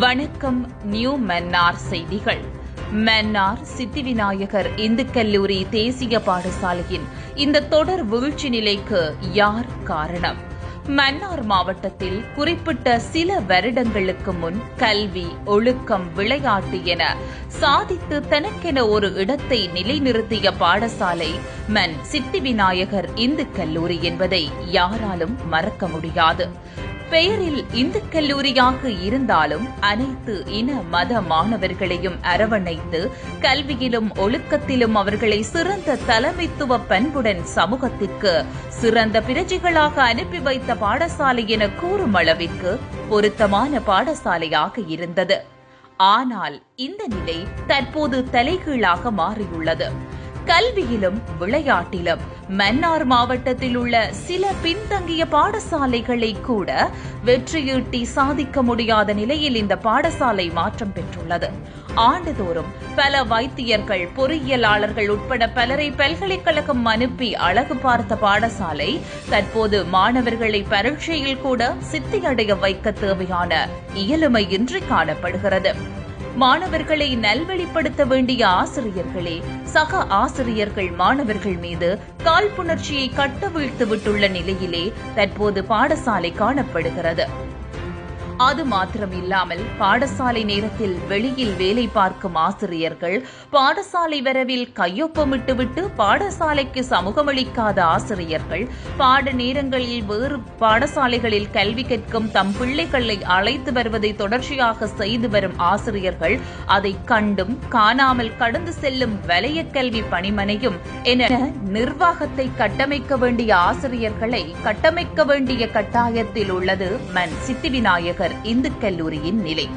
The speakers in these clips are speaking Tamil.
வணக்கம் நியூ மன்னார் செய்திகள். மன்னார் சித்திவிநாயகர் இந்து கல்லூரி தேசிய பாடசாலையின் இந்த தொடர் வீழ்ச்சி நிலைக்கு யார் காரணம்? மன்னார் மாவட்டத்தில் குறிப்பிட்ட சில வருடங்களுக்கு முன் கல்வி ஒழுக்கம் விளையாட்டு என சாதித்து தனக்கென ஒரு இடத்தை நிலைநிறுத்திய பாடசாலை மன் சித்திவிநாயகர் இந்து கல்லூரி என்பதை யாராலும் மறக்க முடியாது. பெயரில் இந்து கல்லூரியாக இருந்தாலும் அனைத்து இன மத மாணவர்களையும் அரவணைத்து கல்வியிலும் ஒழுக்கத்திலும் அவர்களை சிறந்த தலைமைத்துவ பண்புடன் சமூகத்திற்கு சிறந்த பிரஜைகளாக அனுப்பி வைத்த பாடசாலை என கூறும் அளவிற்கு பொருத்தமான பாடசாலையாக இருந்தது. ஆனால் இந்த நிலை தற்போது தலைகீழாக மாறியுள்ளது. கல்வியிலும் விளையாட்டிலும் மன்னார் மாவட்டத்தில் உள்ள சில பின்தங்கிய பாடசாலைகளை கூட வெற்றியீட்டி சாதிக்க முடியாத நிலையில் இந்த பாடசாலை மாற்றம் பெற்றுள்ளது. ஆண்டுதோறும் பல வைத்தியர்கள் பொறியியலாளர்கள் உட்பட பலரை பல்கலைக்கழகம் அனுப்பி அழகு பார்த்த பாடசாலை தற்போது மாணவர்களை பரீட்சையில் கூட சித்தியடைய வைக்க தேவையான இயலுமையின்றி காணப்படுகிறது. மாணவர்களை நல்வழிப்படுத்த வேண்டிய ஆசிரியர்களே சக ஆசிரியர்கள் மாணவர்கள் மீது காழ்ப்புணர்ச்சியை கட்டவிழ்த்து விட்டுள்ள நிலையிலே தற்போது பாடசாலை காணப்படுகிறது. அது மாத்திரமில்லாமல் பாடசாலை நேரத்தில் வெளியில் வேலை பார்க்கும் ஆசிரியர்கள் பாடசாலை வரவில் கையொப்பமிட்டுவிட்டு பாடசாலைக்கு சமூகமளிக்காத ஆசிரியர்கள் பாட நேரங்களில் வேறு பாடசாலைகளில் கல்வி கற்கும் தம் பிள்ளைகளை அழைத்து வருவதை தொடர்ச்சியாக செய்து வரும் ஆசிரியர்கள் அதை கண்டும் காணாமல் கடந்து செல்லும் வலைய கல்வி பணிமனையும் என நிர்வாகத்தை கட்டமைக்க வேண்டிய ஆசிரியர்களை கட்டமைக்க வேண்டிய கட்டாயத்தில் உள்ளது மன் சித்திவிநாயகர். இந்து கல்லூரியின் நிலை.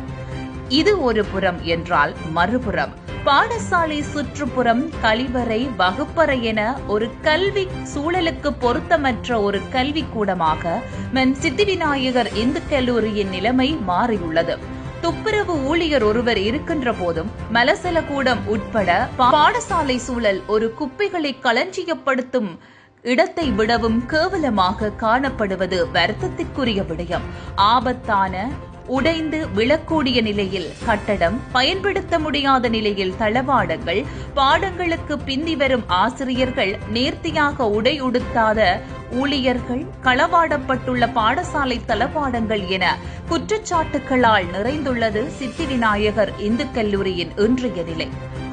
இது ஒரு புறம் என்றால் மறுபுறம். பாடசாலை சுற்றுப்புறம் கழிவறை வகுப்பறை என ஒரு கல்வி சூழலுக்கு பொருத்தமற்ற ஒரு கல்வி கூடமாக மென் சித்திவிநாயகர் இந்து கல்லூரியின் நிலைமை மாறியுள்ளது. துப்புரவு ஊழியர் ஒருவர் இருக்கின்ற போதும் மலசல கூடம் உட்பட பாடசாலை சூழல் ஒரு குப்பைகளை களஞ்சியப்படுத்தும் இடத்தை விடவும் கேவலமாக காணப்படுவது வருத்தத்திற்குரிய விடயம். ஆபத்தான உடைந்து விழக்கூடிய நிலையில் கட்டடம் பயன்படுத்த முடியாத நிலையில் தளவாடங்கள் பாடங்களுக்கு பிந்தி வரும் ஆசிரியர்கள் நேர்த்தியாக உடை உடுத்தாத ஊழியர்கள் களவாடப்பட்டுள்ள பாடசாலை தளபாடங்கள் என குற்றச்சாட்டுகளால் நிறைந்துள்ளது சித்திவிநாயகர் இந்து கல்லூரியின் இன்றைய நிலை.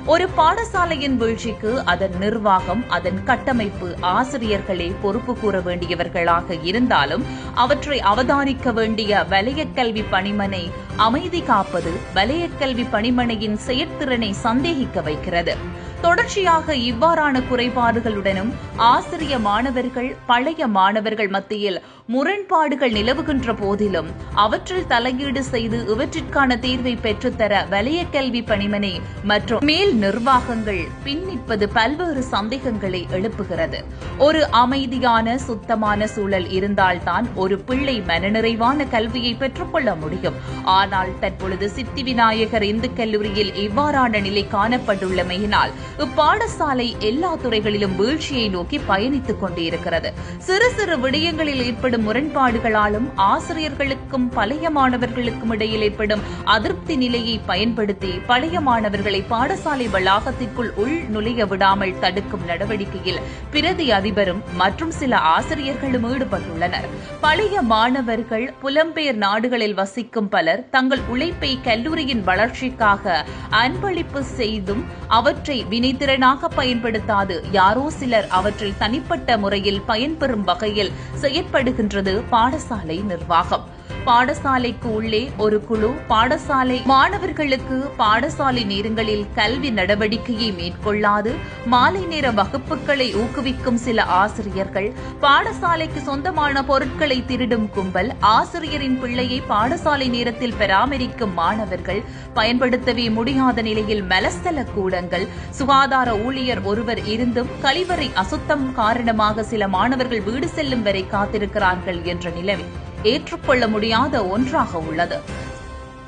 ஒரு பாடசாலையின் வீழ்ச்சிக்கு அதன் நிர்வாகம் அதன் கட்டமைப்பு ஆசிரியர்களே பொறுப்பு கூற வேண்டியவர்களாக இருந்தாலும் அவற்றை அவதானிக்க வேண்டிய வலயக்கல்வி கல்வி பணிமனை அமைதி காப்பது வலயக்கல்வி கல்வி பணிமனையின் செயற்திறனை சந்தேகிக்க வைக்கிறது. தொடர்ச்சியாக இவ்வாறான குறைபாடுகளுடனும் ஆசிரிய மாணவர்கள் பழைய மாணவர்கள் மத்தியில் முரண்பாடுகள் நிலவுகின்ற போதிலும் அவற்றில் தலையீடு செய்து இவற்றிற்கான தீர்வை பெற்றுத்தர வலைய கல்வி பணிமனை மற்றும் மேல் நிர்வாகங்கள் பின்னிப்பது பல்வேறு சந்தேகங்களை எழுப்புகிறது. ஒரு அமைதியான சுத்தமான சூழல் இருந்தால்தான் ஒரு பிள்ளை மனநிறைவான கல்வியை பெற்றுக்கொள்ள முடியும். ஆனால் தற்பொழுது சித்தி விநாயகர் இந்து கல்லூரியில் இவ்வாறான நிலை காணப்பட்டுள்ளமையினால் இப்பாடசாலை எல்லா துறைகளிலும் வீழ்ச்சியை நோக்கி பயணித்துக் கொண்டிருக்கிறது. சிறு சிறு விடயங்களில் ஏற்படும் முரண்பாடுகளாலும் ஆசிரியர்களுக்கும் பழைய மாணவர்களுக்கும் இடையில் ஏற்படும் அதிருப்தி நிலையை பயன்படுத்தி பழைய மாணவர்களை பாடசாலை வளாகத்திற்குள் உள் நுழைய விடாமல் தடுக்கும் நடவடிக்கையில் பிரதி அதிபரும் மற்றும் சில ஆசிரியர்களும் ஈடுபட்டுள்ளனர். பழைய மாணவர்கள் புலம்பெயர் நாடுகளில் வசிக்கும் பலர் தங்கள் உழைப்பை கல்லூரியின் வளர்ச்சிக்காக அன்பளிப்பு செய்தும் அவற்றை வினைத்திறனாக பயன்படுத்தாது. யாரோ சிலர் அவற்றில் தனிப்பட்ட முறையில் பயன்பெறும் வகையில் செயற்படுகின்றது பாடசாலை நிர்வாகம். பாடசாலைக்கு உள்ளே ஒரு குழு பாடசாலை மாணவர்களுக்கு பாடசாலை நேரங்களில் கல்வி நடவடிக்கையை மேற்கொள்ளாது மாலை நேர வகுப்புகளை ஊக்குவிக்கும் சில ஆசிரியர்கள் பாடசாலைக்கு சொந்தமான பொருட்களை திருடும் கும்பல் ஆசிரியரின் பிள்ளையை பாடசாலை நேரத்தில் பராமரிக்கும் மாணவர்கள் பயன்படுத்தவே முடியாத நிலையில் மலஸ்தல கூடங்கள் சுகாதார ஊழியர் ஒருவர் இருந்தும் கழிவறை அசுத்தம் காரணமாக சில மாணவர்கள் வீடு செல்லும் வரை காத்திருக்கிறார்கள் என்ற நிலைமை. ஏற்றுக்கொள்ள முடியாத ஒன்றாக உள்ளது.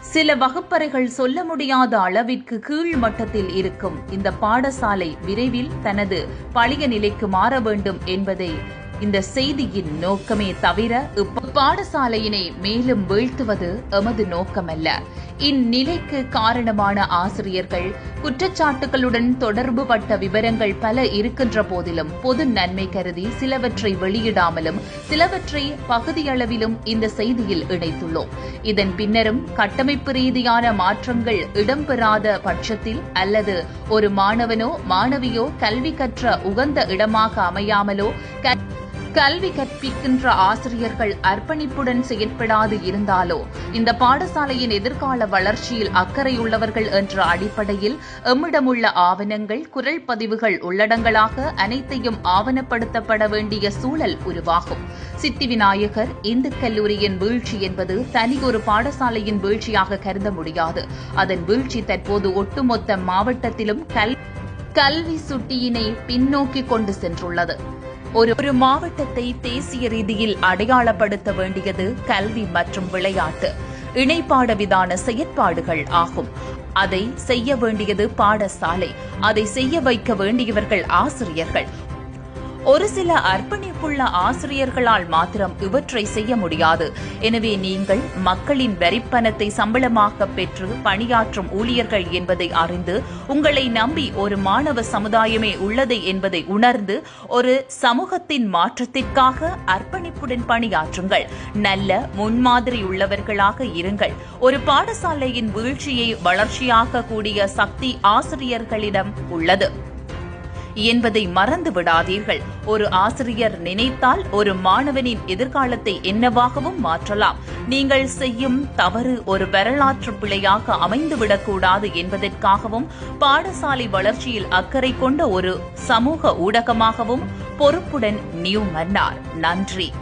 சில வகுப்பறைகள் சொல்ல முடியாத அளவிற்கு கீழ் மட்டத்தில் இருக்கும் இந்த பாடசாலை விரைவில் தனது பழைய நிலைக்கு மாற வேண்டும் என்பதை இந்த செய்தியின் நோக்கமே தவிர பாடசாலையினை மேலும் வீழ்த்துவது எமது நோக்கமல்ல. இந்நிலைக்கு காரணமான ஆசிரியர்கள் குற்றச்சாட்டுகளுடன் தொடர்புபட்ட விவரங்கள் பல இருக்கின்ற போதிலும் பொது நன்மை கருதி சிலவற்றை வெளியிடாமலும் சிலவற்றை பகுதியளவிலும் இந்த செய்தியில் இணைத்துள்ளோம். இதன் பின்னரும் கட்டமைப்பு ரீதியான மாற்றங்கள் இடம்பெறாத பட்சத்தில் அல்லது ஒரு மாணவனோ மாணவியோ கல்வி கற்ற உகந்த இடமாக அமையாமலோ கல்வி கற்பிக்கின்ற ஆசிரியர்கள் அர்ப்பணிப்புடன் செயற்படாது இருந்தாலோ இந்த பாடசாலையின் எதிர்கால வளர்ச்சியில் அக்கறையுள்ளவர்கள் என்ற அடிப்படையில் எம்மிடமுள்ள ஆவணங்கள் குரல் பதிவுகள் உள்ளடங்களாக அனைத்தையும் ஆவணப்படுத்தப்பட வேண்டிய சூழல் உருவாகும். சித்தி விநாயகர் இந்து கல்லூரியின் வீழ்ச்சி என்பது தனி ஒரு பாடசாலையின் வீழ்ச்சியாக கருத முடியாது. அதன் வீழ்ச்சி தற்போது ஒட்டுமொத்த மாவட்டத்திலும் கல் கல்வி சுட்டியினை பின்னோக்கி கொண்டு சென்றுள்ளது. ஒரு ஒரு மாவட்டத்தை தேசிய ரீதியில் அடையாளப்படுத்த வேண்டியது கல்வி மற்றும் விளையாட்டு. இணைப்பாட விதான செயற்பாடுகள் ஆகும். அதை செய்ய வேண்டியது பாடசாலை. அதை செய்ய வைக்க வேண்டியவர்கள் ஆசிரியர்கள். ஒரு சில அர்ப்பணிப்புள்ள ஆசிரியர்களால் மாத்திரம் இவற்றை செய்ய முடியாது. எனவே நீங்கள் மக்களின் வரிப்பணத்தை சம்பளமாக பெற்று பணியாற்றும் ஊழியர்கள் என்பதை அறிந்து உங்களை நம்பி ஒரு மாணவ சமுதாயமே உள்ளது என்பதை உணர்ந்து ஒரு சமூகத்தின் மாற்றத்திற்காக அர்ப்பணிப்புடன் பணியாற்றுங்கள். நல்ல முன்மாதிரி உள்ளவர்களாக இருங்கள். ஒரு பாடசாலையின் வீழ்ச்சியை வளர்ச்சியாக கூடிய சக்தி ஆசிரியர்களிடம் உள்ளது. என்பதை மறந்து விடாதீர்கள். ஒரு ஆசிரியர் நினைத்தால் ஒரு மாணவனின் எதிர்காலத்தை என்னவாகவும் மாற்றலாம். நீங்கள் செய்யும் தவறு ஒரு வரலாற்று பிழையாக அமைந்துவிடக்கூடாது என்பதற்காகவும் பாடசாலை வளர்ச்சியில் அக்கறை கொண்ட ஒரு சமூக ஊடகமாகவும் பொறுப்புடன் நியூ மன்னார். நன்றி.